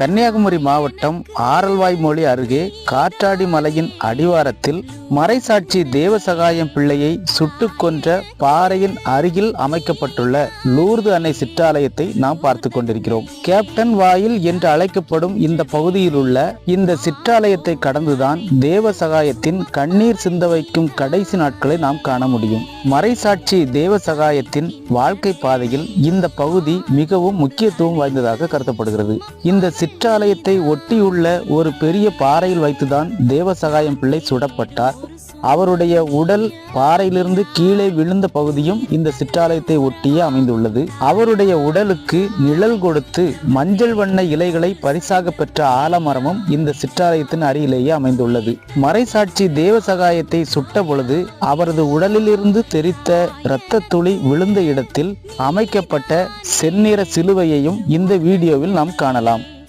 கன்னியாகுமரி மாவட்டம் ஆரல்வாய்மொழி அருகே காற்றாடி மலையின் அடிவாரத்தில் மறைசாட்சி தேவசகாயம் பிள்ளையை சுட்டு கொன்ற பாறையின் அருகில் அமைக்கப்பட்டுள்ள லூர்து அன்னை சிற்றாலயத்தை நாம் பார்த்து கொண்டிருக்கிறோம். கேப்டன் வாயில் என்று அழைக்கப்படும் இந்த பகுதியில் உள்ள இந்த சிற்றாலயத்தை கடந்துதான் தேவசகாயத்தின் கண்ணீர் சிந்த வைக்கும் கடைசி நாட்களை நாம் காண முடியும். மறைசாட்சி தேவசகாயத்தின் வாழ்க்கை பாதையில் இந்த பகுதி மிகவும் முக்கியத்துவம் வாய்ந்ததாக கருதப்படுகிறது. இந்த சிற்றாலயத்தை ஒட்டியுள்ள ஒரு பெரிய பாறையில் வைத்துதான் தேவசகாயம் பிள்ளை சுடப்பட்டார். அவருடைய உடல் பாறையிலிருந்து கீழே விழுந்த பகுதியும் இந்த சிற்றாலயத்தை ஒட்டியே அமைந்துள்ளது. அவருடைய உடலுக்கு நிழல் கொடுத்து மஞ்சள் வண்ண இலைகளை பரிசாக பெற்ற ஆலமரமும் இந்த சிற்றாலயத்தின் அருகிலேயே அமைந்துள்ளது. மறைசாட்சி தேவசகாயத்தை சுட்ட பொழுது அவரது உடலிலிருந்து தெரித்த இரத்த துளி விழுந்த இடத்தில் அமைக்கப்பட்ட செந்நிற சிலுவையையும் இந்த வீடியோவில் நாம் காணலாம்.